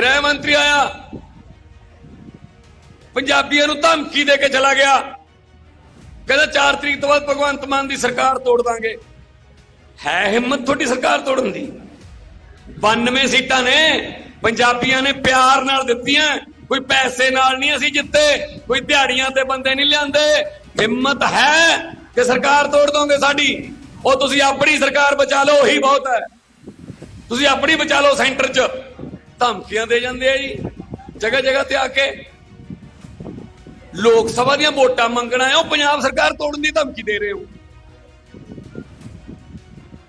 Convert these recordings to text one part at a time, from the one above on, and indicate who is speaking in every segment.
Speaker 1: ਗ੍ਰਹਿ ਮੰਤਰੀ ਆਇਆ। ਪੰਜਾਬੀਆਂ ਨੂੰ ਧਮਕੀ ਦੇ ਕੇ ਚਲਾ ਗਿਆ। ਕਹਿੰਦਾ 4 ਤਰੀਕ ਤੋਂ ਬਾਅਦ ਭਗਵੰਤ ਮਾਨ ਦੀ ਸਰਕਾਰ ਤੋੜ ਦਾਂਗੇ। ਹੈ ਹਿੰਮਤ ਤੁਹਾਡੀ ਸਰਕਾਰ ਤੋੜਨ ਦੀ। 92 ਸੀਟਾਂ ਨੇ, ਪੰਜਾਬੀਆਂ ਨੇ ਪਿਆਰ ਨਾਲ ਦਿੱਤੀਆਂ। ਕੋਈ ਪੈਸੇ ਨਾਲ ਨਹੀਂ ਅਸੀਂ ਜਿੱਤੇ, ਕੋਈ ਦਿਹਾੜੀਆਂ ਤੇ ਬੰਦੇ ਨਹੀਂ ਲਿਆਂਦੇ। ਹਿੰਮਤ ਹੈ ਕਿ ਸਰਕਾਰ ਤੋੜ ਦੋਗੇ ਸਾਡੀ। ਉਹ ਤੁਸੀਂ ਆਪਣੀ ਸਰਕਾਰ ਬਚਾ ਲਓ, ਉਹੀ ਬਹੁਤ ਹੈ। ਤੁਸੀਂ ਆਪਣੀ ਬਚਾ ਲਓ ਸੈਂਟਰ 'ਚ। ਧਮਕੀਆਂ ਦੇ ਜਾਂਦੇ ਆ ਜੀ। ਜਗ੍ਹਾ ਜਗ੍ਹਾ ਤੇ ਆ ਕੇ ਲੋਕ ਸਭਾ ਦੀਆਂ ਵੋਟਾਂ ਮੰਗਣਾ ਹੈ ਉਹ ਪੰਜਾਬ ਸਰਕਾਰ ਤੋੜਨ ਦੀ ਧਮਕੀ ਦੇ ਰਹੇ ਹੋ।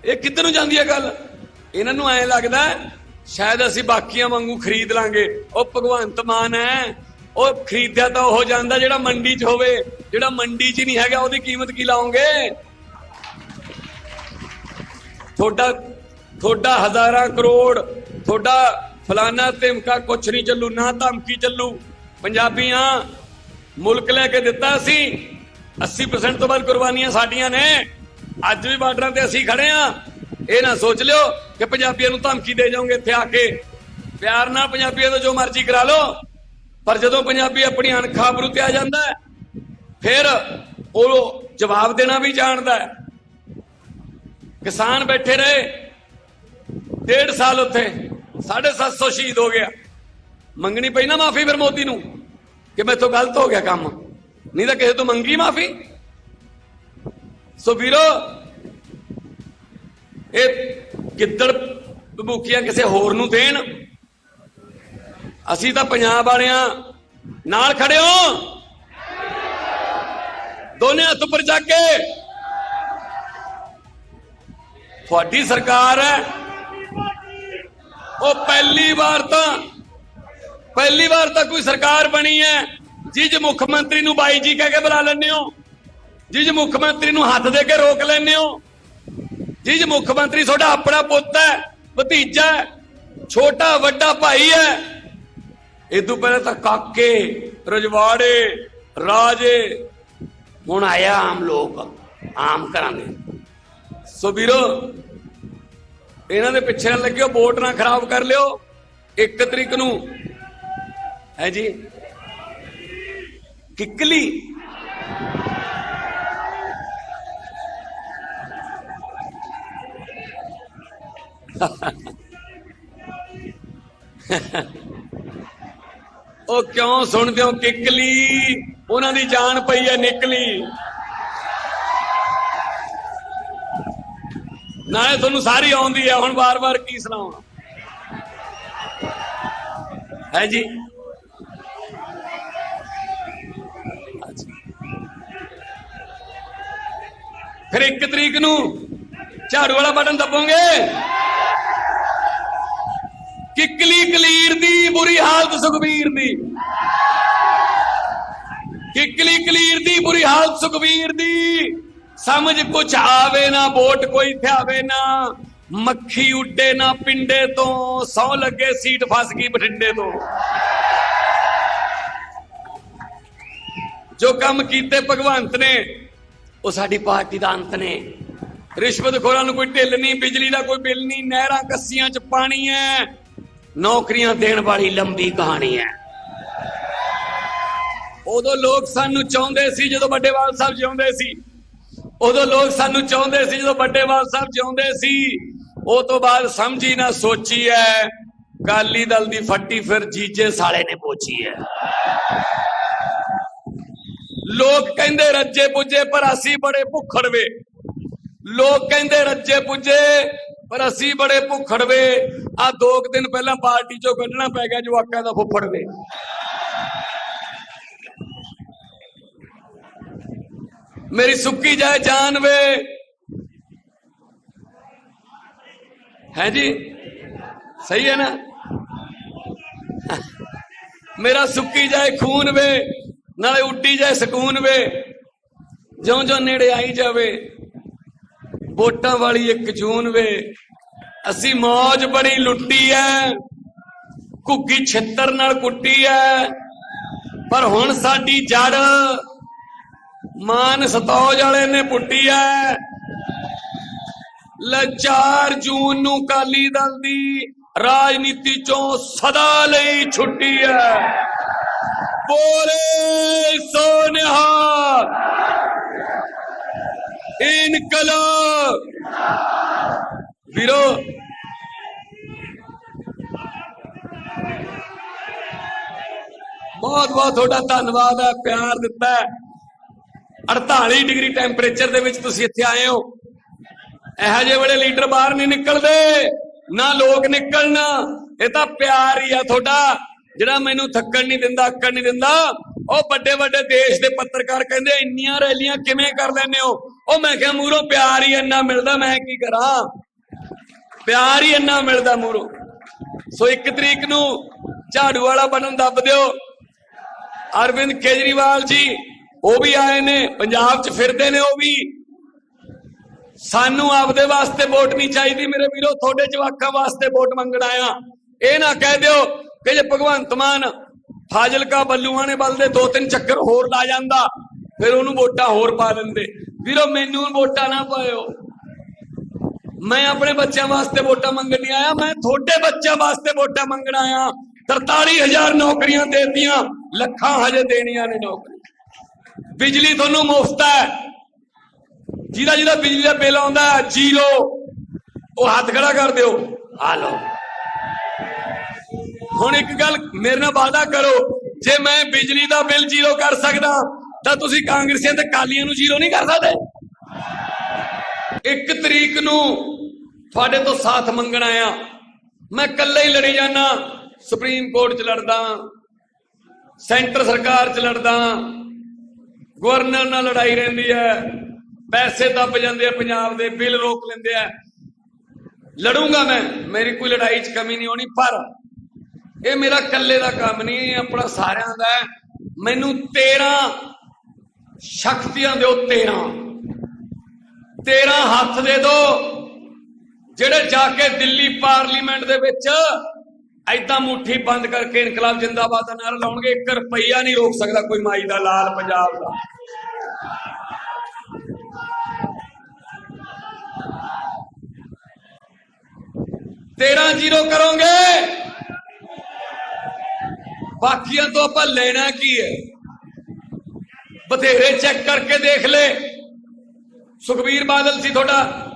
Speaker 1: ਇਹ ਕਿੱਧਰ ਨੂੰ ਜਾਂਦੀ ਹੈ ਗੱਲ? ਇਹਨਾਂ ਨੂੰ ਐਂ ਲੱਗਦਾ ਸ਼ਾਇਦ ਅਸੀਂ ਬਾਕੀਆਂ ਵਾਂਗੂ ਖਰੀਦ ਲਾਂਗੇ। ਉਹ ਭਗਵੰਤ ਮਾਨ ਹੈ। ਉਹ ਖਰੀਦਿਆ ਤਾਂ ਉਹ ਜਾਂਦਾ ਜਿਹੜਾ ਮੰਡੀ 'ਚ ਹੋਵੇ। ਜਿਹੜਾ ਮੰਡੀ 'ਚ ਨਹੀਂ ਹੈਗਾ, ਉਹਦੀ ਕੀਮਤ ਕੀ ਲਾਉਂਗੇ ਤੁਹਾਡਾ ਤੁਹਾਡਾ ਹਜ਼ਾਰਾਂ ਕਰੋੜ, ਤੁਹਾਡਾ ਫਲਾਨਾ ਧਮਕਾ ਕੁਛ ਨਹੀਂ ਚੱਲੂ, ਨਾ ਧਮਕੀ ਚੱਲੂ। ਪੰਜਾਬੀਆਂ ਮੁਲਕ ਲੈ ਕੇ ਦਿੱਤਾ ਸੀ। 80% ਤੋਂ ਵੱਧ ਕੁਰਬਾਨੀਆਂ ਸਾਡੀਆਂ ਨੇ। ਅੱਜ ਵੀ ਬਾਰਡਰਾਂ ਤੇ ਅਸੀਂ ਖੜੇ ਆ ਇਹ ਨਾ ਸੋਚ ਲਿਓ ਕਿ ਪੰਜਾਬੀਆਂ ਨੂੰ ਧਮਕੀ ਦੇ ਜਾਓਗੇ ਇੱਥੇ ਆ ਕੇ। ਪਿਆਰ ਨਾਲ ਪੰਜਾਬੀਆਂ ਤੋਂ ਜੋ ਮਰਜ਼ੀ ਕਰਾ ਲਓ। ਪਰ ਜਦੋਂ ਪੰਜਾਬੀ ਆਪਣੀ ਅਣਖਾਂ ਬਰੂ ਤੇ ਆ ਜਾਂਦਾ ਫਿਰ ਉਹ ਜਵਾਬ ਦੇਣਾ ਵੀ ਜਾਣਦਾ ਹੈ। ਕਿਸਾਨ ਬੈਠੇ ਰਹੇ। ਡੇਢ ਸਾਲ ਉੱਥੇ 750 ਸ਼ਹੀਦ ਹੋ ਗਿਆ। ਮੰਗਣੀ ਪਈ ਨਾ ਮਾਫੀ ਫਿਰ ਮੋਦੀ ਨੂੰ ਕਿ ਮੈਥੋਂ ਗਲਤ ਹੋ ਗਿਆ ਕੰਮ। ਨਹੀਂ ਤਾਂ ਕਿਸੇ ਤੋਂ ਮੰਗੀ ਮਾਫੀ। ਸੋ ਵੀਰੋ, ਇਹ ਗਿੱਦੜ ਭਬੂਕੀਆਂ ਕਿਸੇ ਹੋਰ ਨੂੰ ਦੇਣ। ਅਸੀਂ ਤਾਂ ਪੰਜਾਬ ਵਾਲਿਆਂ ਨਾਲ ਖੜੇ ਹੋ। ਦੋਨੇ ਹੱਥ ਉੱਪਰ ਜਾ ਕੇ। ਤੁਹਾਡੀ ਸਰਕਾਰ ਹੈ। ਉਹ ਪਹਿਲੀ ਵਾਰ ਤਾਂ, ਪਹਿਲੀ ਵਾਰ ਤਾਂ ਕੋਈ ਸਰਕਾਰ ਬਣੀ ਹੈ। ਜਿਸ ਮੁੱਖ ਮੰਤਰੀ ਨੂੰ ਬਾਈ ਜੀ ਕਹਿ ਕੇ ਬੁਲਾ ਲੈਂਦੇ ਹੋ। ਜਿਸ ਮੁੱਖ ਮੰਤਰੀ ਨੂੰ ਹੱਥ ਦੇ ਕੇ ਰੋਕ ਲੈਂਦੇ ਹੋ। ਜਿਸ ਮੁੱਖ ਮੰਤਰੀ ਤੁਹਾਡਾ ਆਪਣਾ ਪੁੱਤ ਹੈ, ਭਤੀਜਾ ਹੈ, ਛੋਟਾ, ਵੱਡਾ ਭਾਈ ਹੈ। ਇਹ ਤੋਂ ਪਹਿਲਾਂ ਤਾਂ ਕਾਕੇ, ਰਜਵਾੜੇ, ਰਾਜੇ, ਹੁਣ ਆਇਆ ਆਮ ਲੋਕ, ਆਮ ਕਰਾਂਗੇ ਸੋ ਵੀਰੋ ਇਹਨਾਂ ਦੇ ਪਿੱਛੇ ਨਾ ਲੱਗਿਓ, ਵੋਟ ਨਾ ਖਰਾਬ ਕਰ ਲਿਓ। ਇੱਕ ਤਰੀਕ ਨੂੰ। ਹੈ ਜੀ? ਕਿੱਕਲੀ। ਉਹ ਕਿਉਂ ਸੁਣਦੇ ਹੋ ਕਿੱਕਲੀ? ਉਹਨਾਂ ਦੀ ਜਾਨ ਪਈ ਹੈ ਨਿਕਲੀ। ਨਾਲੇ ਤੁਹਾਨੂੰ ਸਾਰੀ ਆਉਂਦੀ ਹੈ ਹੁਣ ਵਾਰ-ਵਾਰ ਕੀ ਸੁਣਾਉਣਾ ਹੈ ਜੀ? ਫਿਰ ਇੱਕ ਤਰੀਕ ਨੂੰ ਝਾੜੂ ਵਾਲਾ ਬਟਨ ਦੱਬੋਗੇ? ਕਿੱਕਲੀ ਕਲੀਰ ਦੀ, ਬੁਰੀ ਹਾਲਤ ਸੁਖਬੀਰ ਦੀ। ਕਿੱਕਲੀ ਕਲੀਰ ਦੀ, ਬੁਰੀ ਹਾਲਤ ਸੁਖਬੀਰ ਦੀ। ਸਮਝ ਕੁਛ ਆਵੇ ਨਾ, ਵੋਟ ਕੋਈ ਥਿਆਵੇ ਨਾ। ਮੱਖੀ ਉੱਡੇ ਨਾ ਪਿੰਡੇ ਤੋਂ, ਸੌ ਲੱਗੇ ਸੀਟ ਫਸ ਗਈ ਬਠਿੰਡੇ ਤੋਂ। ਜੋ ਕੰਮ ਕੀਤੇ ਭਗਵੰਤ ਨੇ, ਉਹ ਸਾਡੀ ਪਾਰਟੀ ਦਾ ਅੰਤ ਨੇ। ਰਿਸ਼ਵਤਖੋਰਾਂ ਨੂੰ ਕੋਈ ਢਿੱਲ ਨਹੀਂ, ਬਿਜਲੀ ਦਾ ਕੋਈ ਬਿੱਲ ਨਹੀਂ, ਨਹਿਰਾਂ ਕੱਸੀਆਂ 'ਚ ਪਾਣੀ ਹੈ ਨੌਕਰੀਆਂ ਦੇਣ ਵਾਲੀ ਲੰਬੀ ਕਹਾਣੀ ਹੈ ਉਦੋਂ ਲੋਕ ਸਾਨੂੰ ਚਾਹੁੰਦੇ ਸੀ, ਜਦੋਂ ਵੱਡੇਵਾਲ ਸਾਹਿਬ ਜਿਉਂਦੇ ਸੀ ਉਦੋਂ ਲੋਕ ਸਾਨੂੰ ਚਾਹੁੰਦੇ ਸੀ, ਜਦੋਂ ਵੱਡੇਵਾਲ ਸਾਹਿਬ ਜਿਉਂਦੇ ਸੀ, ਉਹ ਤੋਂ ਬਾਅਦ ਸਮਝੀ ਨਾ ਸੋਚੀ ਹੈ ਕਾਲੀ ਦਲ ਦੀ ਫੱਟੀ ਫਿਰ ਜੀਜੇ ਸਾਲੇ ਨੇ ਪੋਚੀ ਹੈ ਲੋਕ ਕਹਿੰਦੇ ਰੱਜੇ ਪੁੱਜੇ, ਪਰ ਅਸੀਂ ਬੜੇ ਭੁੱਖੜਵੇ ਲੋਕ ਕਹਿੰਦੇ ਰੱਜੇ ਪੁੱਜੇ, ਪਰ ਅਸੀਂ ਬੜੇ ਭੁੱਖੜਵੇ ਆ ਦੋ ਕੁ ਦਿਨ ਪਹਿਲਾਂ ਪਾਰਟੀ ਚੋਂ ਕੱਢਣਾ ਪੈ ਗਿਆ ਜਵਾਕਾਂ ਦਾ ਫੁੱਫੜਵੇ ਮੇਰੀ ਸੁੱਕੀ ਜਾਏ ਜਾਨ ਵੇ। ਹੈ ਜੀ? ਸਹੀ ਹੈ ਨਾ? ਮੇਰਾ ਸੁੱਕੀ ਜਾਏ ਖੂਨ ਵੇ, ਨਾਲੇ ਉੱਡੀ ਜਾਏ ਸਕੂਨ ਵੇ। ਜਿਉਂ ਜਿਉਂ ਨੇੜੇ ਆਈ ਜਾਵੇ, ਵੋਟਾਂ ਵਾਲੀ ਇੱਕ ਜੂਨ ਵੇ। ਅਸੀਂ ਮੌਜ ਬੜੀ ਲੁੱਟੀ ਐ, ਘੁੱਗੀ ਛਿੱਤਰ ਨਾਲ ਕੁੱਟੀ ਐ। ਪਰ ਹੁਣ ਸਾਡੀ ਜੜ ਮਾਨ ਸਤੌਜ ਵਾਲੇ ਨੇ ਪੁੱਟੀ ਐ। ਲੈ 4 ਜੂਨ ਨੂੰ ਕਾਲੀ ਦਲ ਦੀ ਰਾਜਨੀਤੀ ਚੋਂ ਸਦਾ ਲਈ ਛੁੱਟੀ ਹੈ ਬੋਲੇ ਸੋਨਿਹਾਲ। ਇਨਕਲਾਬ। ਵੀਰੋ ਬਹੁਤ ਬਹੁਤ ਤੁਹਾਡਾ ਧੰਨਵਾਦ ਹੈ ਪਿਆਰ ਦਿੱਤਾ ਹੈ 48 ਡਿਗਰੀ ਟੈਂਪਰੇਚਰ ਦੇ ਵਿੱਚ ਤੁਸੀਂ ਇੱਥੇ ਆਏ ਹੋ। ਇਹੋ ਜਿਹੇ ਵੇਲੇ ਲੀਡਰ ਬਾਹਰ ਨਹੀਂ ਨਿਕਲਦੇ, ਨਾ ਲੋਕ ਨਿਕਲਣ। ਇਹ ਤਾਂ ਪਿਆਰ ਹੀ ਆ ਤੁਹਾਡਾ। ਜਿਹੜਾ ਮੈਨੂੰ ਥੱਕਣ ਨਹੀਂ ਦਿੰਦਾ, ਅੱਕਣ ਨਹੀਂ ਦਿੰਦਾ, ਉਹ ਵੱਡੇ ਵੱਡੇ ਦੇਸ਼ ਦੇ ਪੱਤਰਕਾਰ ਕਹਿੰਦੇ, ਇੰਨੀਆਂ ਰੈਲੀਆਂ ਕਿਵੇਂ ਕਰ ਲੈਂਦੇ ਹੋ? ਉਹ ਮੈਂ ਕਿਹਾ, ਮੂਰੋਂ, ਪਿਆਰ ਹੀ ਇੰਨਾ ਮਿਲਦਾ, ਮੈਂ ਕੀ ਕਰਾਂ? ਪਿਆਰ ਹੀ ਇੰਨਾ ਮਿਲਦਾ ਮੂਰੋਂ। ਸੋ ਇੱਕ ਤਰੀਕ ਨੂੰ ਝਾੜੂ ਵਾਲਾ ਬਣਨ ਦੱਬ ਦਿਓ। ਅਰਵਿੰਦ ਕੇਜਰੀਵਾਲ ਜੀ ਉਹ ਵੀ ਆਏ ਨੇ, ਪੰਜਾਬ 'ਚ ਫਿਰਦੇ ਨੇ ਉਹ ਵੀ। ਸਾਨੂੰ ਆਪਦੇ ਵਾਸਤੇ ਵੋਟ ਨਹੀਂ ਚਾਹੀਦੀ। ਮੇਰੇ ਵੀਰੋ, ਤੁਹਾਡੇ ਜਵਾਕਾਂ ਵਾਸਤੇ ਵੋਟ ਮੰਗਣ ਆਇਆ। ਇਹ ਨਾ ਕਹਿ ਦਿਓ ਕਿ ਜੇ ਭਗਵੰਤ ਮਾਨ ਫਾਜ਼ਿਲਕਾ ਬੱਲੂਆਂ ਨੇ ਬਲ ਦੇ ਦੋ ਤਿੰਨ ਚੱਕਰ ਹੋਰ ਲਾ ਜਾਂਦਾ, ਫਿਰ ਉਹਨੂੰ ਵੋਟਾਂ ਹੋਰ ਪਾ ਦਿੰਦੇ। ਵੀਰੋ, ਮੈਨੂੰ ਵੋਟਾਂ ਨਾ ਪਾਇਓ। ਮੈਂ ਆਪਣੇ ਬੱਚਿਆਂ ਵਾਸਤੇ ਵੋਟਾਂ ਮੰਗਣ ਨਹੀਂ ਆਇਆ। ਮੈਂ ਤੁਹਾਡੇ ਬੱਚਿਆਂ ਵਾਸਤੇ ਵੋਟਾਂ ਮੰਗਣ ਆਇਆ। 43000 ਨੌਕਰੀਆਂ ਦੇਤੀਆਂ। ਲੱਖਾਂ ਹਜੇ ਦੇਣੀਆਂ ਨੇ ਨੌਕਰੀਆਂ। ਬਿਜਲੀ ਤੁਹਾਨੂੰ ਮੁਫਤ ਹੈ। ਜਿਹਦਾ ਜਿਹਦਾ ਬਿਜਲੀ ਦਾ ਬਿੱਲ ਆਉਂਦਾ ਹੈ, ਜ਼ੀਰੋ ਉਹ ਹੱਥ ਖੜਾ ਕਰ ਦਿਓ। ਆ ਲਓ। ਹੁਣ ਇੱਕ ਗੱਲ ਮੇਰੇ ਨਾਲ ਵਾਅਦਾ ਕਰੋ। ਜੇ ਮੈਂ ਬਿਜਲੀ ਦਾ ਬਿੱਲ ਜ਼ੀਰੋ ਕਰ ਸਕਦਾ ਤਾਂ ਤੁਸੀਂ ਕਾਂਗਰਸੀਆਂ ਤੇ ਕਾਲੀਆਂ ਨੂੰ ਜ਼ੀਰੋ ਨਹੀਂ ਕਰ ਸਕਦੇ। ਇੱਕ ਤਰੀਕ ਨੂੰ ਤੁਹਾਡੇ ਤੋਂ ਸਾਥ ਮੰਗਣ ਆਇਆ। ਮੈਂ ਇਕੱਲੇ ਹੀ ਲੜੀ ਜਾਣਾ ਸੁਪਰੀਮ ਕੋਰਟ 'ਚ ਲੜਦਾ ਸੈਂਟਰ ਸਰਕਾਰ 'ਚ ਲੜਦਾ। ਗਵਰਨਰ ਨਾਲ ਲੜਾਈ ਰਹਿੰਦੀ ਹੈ। ਪੈਸੇ ਦੱਬ ਜਾਂਦੇ ਆ, ਪੰਜਾਬ ਦੇ ਬਿੱਲ ਰੋਕ ਲੈਂਦੇ ਆ। ਲੜੂੰਗਾ ਮੈਂ, ਮੇਰੀ ਕੋਈ ਲੜਾਈ 'ਚ ਕਮੀ ਨਹੀਂ ਹੋਣੀ, ਪਰ ਇਹ ਮੇਰਾ ਇਕੱਲੇ ਦਾ ਕੰਮ ਨਹੀਂ, ਇਹ ਆਪਣਾ ਸਾਰਿਆਂ ਦਾ ਹੈ। ਮੈਨੂੰ 13 ਸ਼ਕਤੀਆਂ ਦਿਓ 13 13 ਹੱਥ ਦੇ ਦਿਓ ਜਿਹੜੇ ਜਾ ਕੇ ਦਿੱਲੀ ਪਾਰਲੀਮੈਂਟ ਦੇ ਵਿੱਚ ਐਦਾਂ ਮੁੱਠੀ ਬੰਦ ਕਰਕੇ ਇਨਕਲਾਬ ਜਿੰਦਾਬਾਦ ਦਾ ਨਾਰਾ ਲਾਉਣਗੇ 1 ਰੁਪਈਆ ਨਹੀਂ ਰੋਕ ਸਕਦਾ ਕੋਈ ਮਾਈ ਦਾ, ਲਾਲ ਪੰਜਾਬ ਦਾ। ਤੇਰਾਂ ਜ਼ੀਰੋ ਕਰੋਗੇ। ਬਾਕੀਆਂ ਤੋਂ ਆਪਾਂ ਲੈਣਾ ਕੀ ਹੈ? ਬਥੇਰੇ ਚੈੱਕ ਕਰਕੇ ਦੇਖ ਲੈ। ਸੁਖਬੀਰ ਬਾਦਲ ਸੀ ਤੁਹਾਡਾ।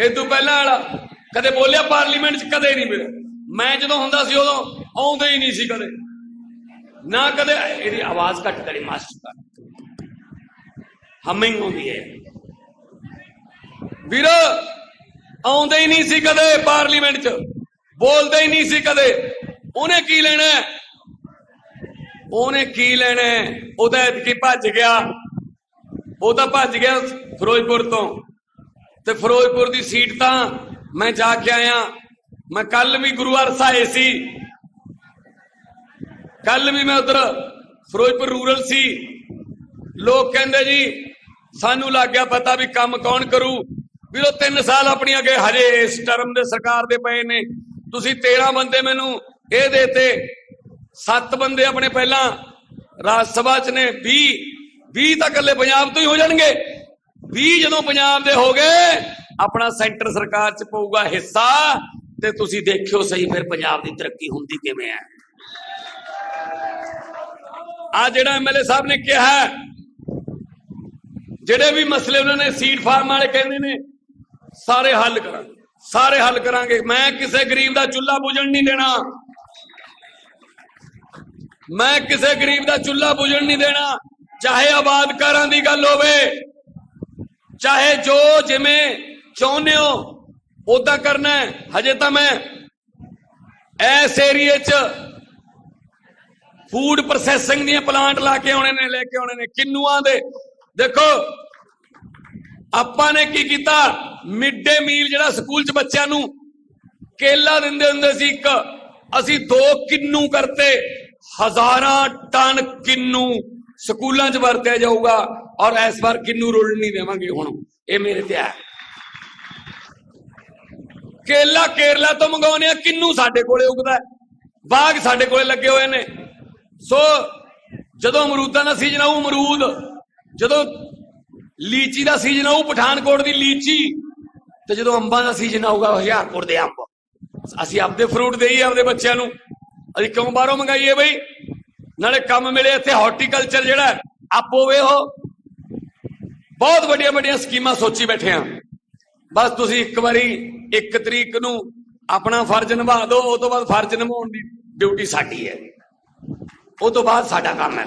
Speaker 1: ਇਹ ਤੋਂ ਪਹਿਲਾਂ ਵਾਲਾ। ਕਦੇ ਬੋਲਿਆ ਪਾਰਲੀਮੈਂਟ 'ਚ, ਕਦੇ ਨਹੀਂ ਮਿਲਿਆ ਮੈਂ ਜਦੋਂ ਹੁੰਦਾ ਸੀ ਉਦੋਂ ਆਉਂਦੇ ਹੀ ਨਹੀਂ ਸੀ ਕਦੇ। ਨਾ ਕਦੇ ਇਹਦੀ ਆਵਾਜ਼ ਘੱਟ ਕਰੀ, ਮਾਸਟਰ ਹਮਿੰਗ ਹੁੰਦੀ ਹੈ। ਵੀਰ, ਆਉਂਦੇ ਹੀ ਨਹੀਂ ਸੀ ਕਦੇ ਪਾਰਲੀਮੈਂਟ 'ਚ। ਬੋਲਦੇ ਹੀ ਨਹੀਂ ਸੀ ਕਦੇ। ਉਹਨੇ ਕੀ ਲੈਣਾ ਉਹਨੇ ਕੀ ਲੈਣਾ ਹੈ? ਉਹਦਾ ਐਤਕੀ ਭੱਜ ਗਿਆ। ਉਹ ਤਾਂ ਭੱਜ ਗਿਆ ਫਿਰੋਜ਼ਪੁਰ ਤੋਂ। ਤੇ ਫਿਰੋਜ਼ਪੁਰ ਦੀ ਸੀਟ ਤਾਂ ਮੈਂ ਜਾ ਕੇ ਆਇਆ। ਮੈਂ ਕੱਲ ਵੀ ਗੁਰੂ ਅਰਸਾਏ ਸੀ। ਕੱਲ ਵੀ ਮੈਂ ਉਧਰ ਫਿਰੋਜ਼ਪੁਰ ਰੂਰਲ ਸੀ। ਲੋਕ ਕਹਿੰਦੇ ਜੀ, ਸਾਨੂੰ ਲੱਗ ਗਿਆ ਪਤਾ ਵੀ ਕੰਮ ਕੌਣ ਕਰੂ। ਵੀਰੋ 3 ਸਾਲ ਆਪਣੀ ਅੱਗੇ ਹਜੇ ਇਸ ਟਰਮ ਦੇ ਸਰਕਾਰ ਦੇ ਪਏ ਨੇ। ਤੁਸੀਂ 13 ਬੰਦੇ ਮੈਨੂੰ ਇਹ ਦੇਤੇ। 7 ਬੰਦੇ ਆਪਣੇ ਪਹਿਲਾਂ ਰਾਜ ਸਭਾ ਚ ਨੇ। 20 20 ਤਾਂ ਇਕੱਲੇ ਪੰਜਾਬ ਤੋਂ ਹੀ ਹੋ ਜਾਣਗੇ। 20 ਜਦੋਂ ਪੰਜਾਬ ਦੇ ਹੋ ਗਏ, ਆਪਣਾ ਸੈਂਟਰ ਸਰਕਾਰ ਚ ਪਊਗਾ ਹਿੱਸਾ। ਤੇ ਤੁਸੀਂ ਦੇਖਿਓ ਸਹੀ ਫਿਰ ਪੰਜਾਬ ਦੀ ਤਰੱਕੀ ਹੁੰਦੀ ਕਿਵੇਂ ਹੈ। ਆ ਜਿਹੜਾ ਐਮਐਲਏ ਸਾਹਿਬ ਨੇ ਕਿਹਾ ਜਿਹੜੇ ਵੀ ਮਸਲੇ ਉਹਨਾਂ ਨੇ ਸੀਡ ਫਾਰਮ ਵਾਲੇ ਕਹਿੰਦੇ ਨੇ, ਸਾਰੇ ਹੱਲ ਕਰਾਂਗੇ, ਸਾਰੇ ਹੱਲ ਕਰਾਂਗੇ। ਮੈਂ ਕਿਸੇ ਗਰੀਬ ਦਾ ਚੁੱਲ੍ਹਾ ਬੁਝਣ ਨਹੀਂ ਦੇਣਾ। ਮੈਂ ਕਿਸੇ ਗਰੀਬ ਦਾ ਚੁੱਲ੍ਹਾ ਬੁਝਣ ਨਹੀਂ ਦੇਣਾ। ਚਾਹੇ ਆਬਾਦਕਾਰਾਂ ਦੀ ਗੱਲ ਹੋਵੇ, ਚਾਹੇ ਜੋ ਜਿਵੇਂ ਚਾਹੁੰਦੇ ਹੋ ਉਦਾਂ ਕਰਨਾ ਹੈ। ਹਜੇ ਤਾਂ ਮੈਂ ਐਸ ਏਰੀਏ 'ਚ ਫੂਡ ਪ੍ਰੋਸੈਸਿੰਗ ਦੀਆਂ ਪਲਾਂਟ ਲਾ ਕੇ ਆਉਣੇ ਨੇ, ਲੈ ਕੇ ਆਉਣੇ ਨੇ, ਕਿੰਨੂਆਂ ਦੇ। ਦੇਖੋ, ਆਪਾਂ ਨੇ ਕੀ ਕੀਤਾ? ਮਿਡ ਡੇ ਮੀਲ ਜਿਹੜਾ ਸਕੂਲ 'ਚ ਬੱਚਿਆਂ ਨੂੰ ਕੇਲਾ ਦਿੰਦੇ ਹੁੰਦੇ ਸੀ ਇੱਕ, ਅਸੀਂ ਦੋ ਕਿੰਨੂ ਕਰਤੇ। ਹਜ਼ਾਰਾਂ ਟਨ ਕਿੰਨੂ ਸਕੂਲਾਂ 'ਚ ਵਰਤਿਆ ਜਾਊਗਾ ਔਰ ਇਸ ਵਾਰ ਕਿੰਨੂ ਰੁਲ ਨਹੀਂ ਦੇਵਾਂਗੇ ਹੁਣ। ਇਹ ਮੇਰੇ ਤੇ ਹੈ। ਕੇਲਾ ਕੇਰਲਾ ਤੋਂ ਮੰਗਾਉਨੇ ਆ, ਕਿੰਨੂ ਸਾਡੇ ਕੋਲੇ ਉਗਦਾ ਬਾਗ ਸਾਡੇ ਕੋਲੇ ਲੱਗੇ ਹੋਏ ਨੇ। ਸੋ ਜਦੋਂ ਅਮਰੂਦਾਂ ਦਾ ਸੀਜ਼ਨ ਆਊ, ਅਮਰੂਦ, ਜਦੋਂ ਲੀਚੀ ਦਾ ਸੀਜ਼ਨ ਆਊ, ਪਠਾਨਕੋਟ ਦੀ ਲੀਚੀ, ਤੇ ਜਦੋਂ ਅੰਬਾਂ ਦਾ ਸੀਜ਼ਨ ਆਊਗਾ, ਹੁਸ਼ਿਆਰਪੁਰ ਦੇ ਅੰਬ। ਅਸੀਂ ਆਪਦੇ ਫਰੂਟ ਦੇਈਏ ਆਪਦੇ ਬੱਚਿਆਂ ਨੂੰ, ਅਸੀਂ ਕਿਉਂ ਬਾਹਰੋਂ ਮੰਗਾਈਏ ਬਈ? ਨਾਲੇ ਕੰਮ ਮਿਲੇ ਇੱਥੇ ਹਾਰਟੀਕਲਚਰ ਜਿਹੜਾ ਆਪੋ ਵੇ ਉਹ ਬਹੁਤ ਵੱਡੀਆਂ ਵੱਡੀਆਂ ਸਕੀਮਾਂ ਸੋਚੀ ਬੈਠੇ ਆ। ਬਸ ਤੁਸੀਂ ਇੱਕ ਵਾਰੀ, ਇੱਕ ਤਰੀਕ ਨੂੰ ਆਪਣਾ ਫਰਜ਼ ਨਿਭਾ ਦਿਓ, ਉਹ ਤੋਂ ਬਾਅਦ ਫਰਜ਼ ਨਿਭਾਉਣ ਦੀ ਡਿਊਟੀ ਸਾਡੀ ਹੈ। ਉਹ ਤੋਂ ਬਾਅਦ ਸਾਡਾ ਕੰਮ ਹੈ।